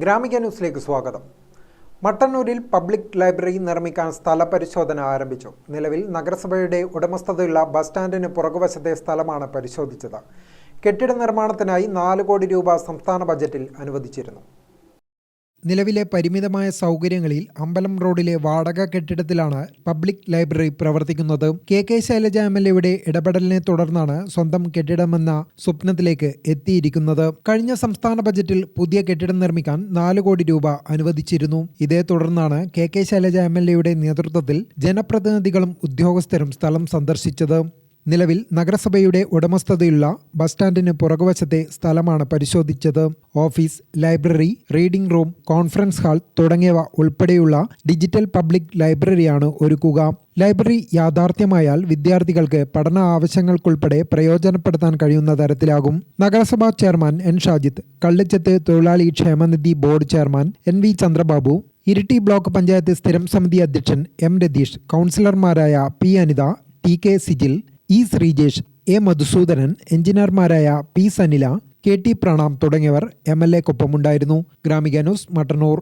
ഗ്രാമിക ന്യൂസിലേക്ക് സ്വാഗതം. മട്ടന്നൂരിൽ പബ്ലിക് ലൈബ്രറി നിർമ്മിക്കാൻ സ്ഥല പരിശോധന ആരംഭിച്ചു. നിലവിൽ നഗരസഭയുടെ ഉടമസ്ഥതയുള്ള ബസ് സ്റ്റാൻഡിന് പുറകുവശത്തെ സ്ഥലമാണ് പരിശോധിച്ചത്. കെട്ടിട നിർമ്മാണത്തിനായി നാല് കോടി രൂപ സംസ്ഥാന ബജറ്റിൽ അനുവദിച്ചിരുന്നു. നിലവിലെ പരിമിതമായ സൗകര്യങ്ങളിൽ അമ്പലം റോഡിലെ വാടക കെട്ടിടത്തിലാണ് പബ്ലിക് ലൈബ്രറി പ്രവർത്തിക്കുന്നത്. K K Shailaja M L എയുടെ ഇടപെടലിനെ തുടർന്നാണ് സ്വന്തം കെട്ടിടമെന്ന സ്വപ്നത്തിലേക്ക് എത്തിയിരിക്കുന്നത്. കഴിഞ്ഞ സംസ്ഥാന ബജറ്റിൽ പുതിയ കെട്ടിടം നിർമ്മിക്കാൻ നാല് കോടി രൂപ അനുവദിച്ചിരുന്നു. ഇതേ തുടർന്നാണ് K K Shailaja M L എയുടെ നേതൃത്വത്തിൽ ജനപ്രതിനിധികളും ഉദ്യോഗസ്ഥരും സ്ഥലം സന്ദർശിച്ചത്. നിലവിൽ നഗരസഭയുടെ ഉടമസ്ഥതയുള്ള ബസ് സ്റ്റാൻഡിന് പുറകുവശത്തെ സ്ഥലമാണ് പരിശോധിച്ചത്. Office library reading room conference hall തുടങ്ങിയവ ഉൾപ്പെടെയുള്ള ഡിജിറ്റൽ പബ്ലിക് ലൈബ്രറിയാണ് ഒരുക്കുക. ലൈബ്രറി യാഥാർത്ഥ്യമായാൽ വിദ്യാർത്ഥികൾക്ക് പഠന ആവശ്യങ്ങൾക്കുൾപ്പെടെ പ്രയോജനപ്പെടുത്താൻ കഴിയുന്ന തരത്തിലാകും. നഗരസഭാ ചെയർമാൻ എൻ. ഷാജിത്ത് കള്ളിച്ചത്ത് തൊഴിലാളി ക്ഷേമനിധി board chairman N. V. Chandrababu Iritty block panchayat സ്ഥിരം സമിതി അധ്യക്ഷൻ എം. രതീഷ് കൗൺസിലർമാരായ P. Anitha T. K. Sijil E Sreejesh A Madhusoodanan എഞ്ചിനീയർമാരായ P Sanila K T Pranam തുടങ്ങിയവർ എം എൽ എക്കൊപ്പമുണ്ടായിരുന്നു ഗ്രാമിക ന്യൂസ് മട്ടന്നൂർ.